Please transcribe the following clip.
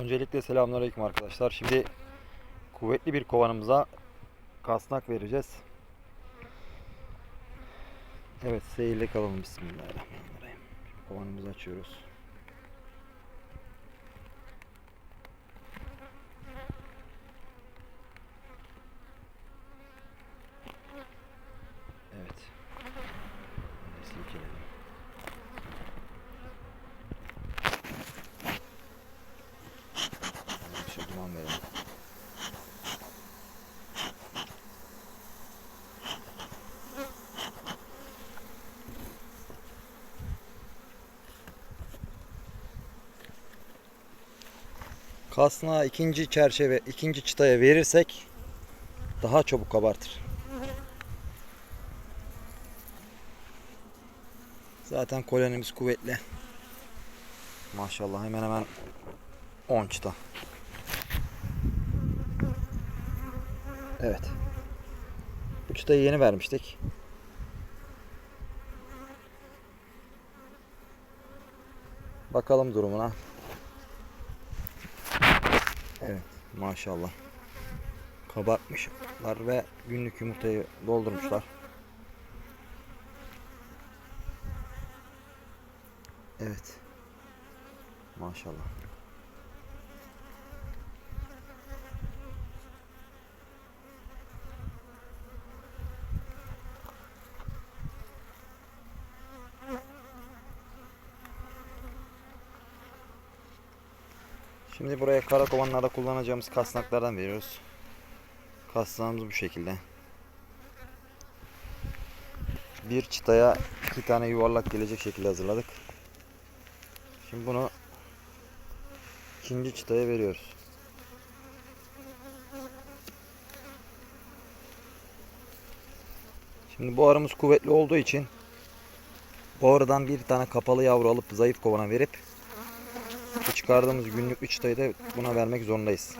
Öncelikle selamünaleyküm arkadaşlar. Şimdi kuvvetli bir kovanımıza kasnak vereceğiz. Evet seyirle kalalım Bismillahirrahmanirrahim. Kovanımızı açıyoruz. Duman verelim. Kasnağı ikinci çerçeve, ikinci çıtaya verirsek daha çabuk kabartır. Zaten kolonimiz kuvvetli. Maşallah hemen hemen 10 çıta. Evet. Bu çıtayı yeni vermiştik. Bakalım durumuna. Evet maşallah. Kabartmışlar ve günlük yumurtayı doldurmuşlar. Evet. Maşallah. Şimdi buraya kara kovanlarda kullanacağımız kasnaklardan veriyoruz. Kasnağımız bu şekilde. Bir çıtaya iki tane yuvarlak gelecek şekilde hazırladık. Şimdi bunu ikinci çıtaya veriyoruz. Şimdi bu arımız kuvvetli olduğu için bu aradan bir tane kapalı yavru alıp zayıf kovana verip çıkardığımız günlük bir çıtayı da buna vermek zorundayız.